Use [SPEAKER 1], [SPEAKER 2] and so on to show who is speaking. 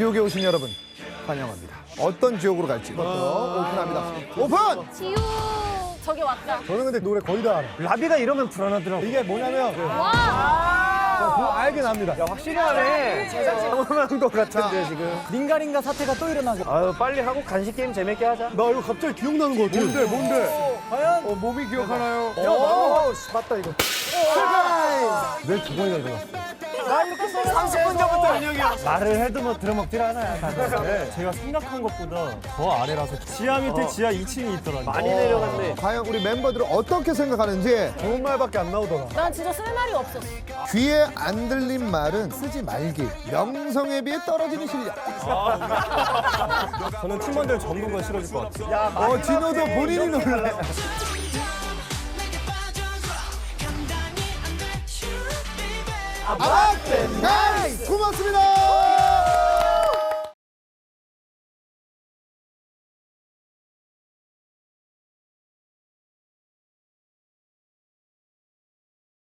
[SPEAKER 1] 지옥에 오신 여러분 환영합니다. 어떤 지옥으로 갈지 오픈합니다. 오픈!
[SPEAKER 2] 지우 저기 왔다.
[SPEAKER 3] 저는 근데 노래 거의 다 알아. 라비가 이러면 불안하더라고. 이게 뭐냐면 그,
[SPEAKER 2] 와.
[SPEAKER 3] 그거 알긴 합니다. 야, 확실히 하네. 당황한 것 같은데 지금.
[SPEAKER 4] 링가링가 사태가 또 일어나고
[SPEAKER 3] 아유 빨리 하고 간식 게임 재밌게 하자. 나 이거 갑자기 기억나는 거 같아. 뭔데 뭔데?
[SPEAKER 4] 과연
[SPEAKER 1] 어, 몸이 기억하나요?
[SPEAKER 3] 야, 나, 씨, 맞다 이거. 내 주머니가 일어났어.
[SPEAKER 4] 나 이렇게 써서
[SPEAKER 3] 30분 전부터 인형이야. 말을 해도 뭐 들어먹질 않아요. 다들.
[SPEAKER 5] 제가 생각한 것보다 더 아래라서 지하 밑에 지하 2층이 있더라고요.
[SPEAKER 3] 많이 내려갔네.
[SPEAKER 1] 과연 우리 멤버들은 어떻게 생각하는지
[SPEAKER 3] 좋은 말밖에 안 나오더라.
[SPEAKER 2] 난 진짜 쓸 말이 없었어.
[SPEAKER 1] 귀에 안 들린 말은 쓰지 말기. 명성에 비해 떨어지는 실력.
[SPEAKER 5] 저는 팀원들 전부 가 싫어질 것 같아요.
[SPEAKER 1] 어, 진호도 본인이 놀래. 아, 나이스! 고맙습니다!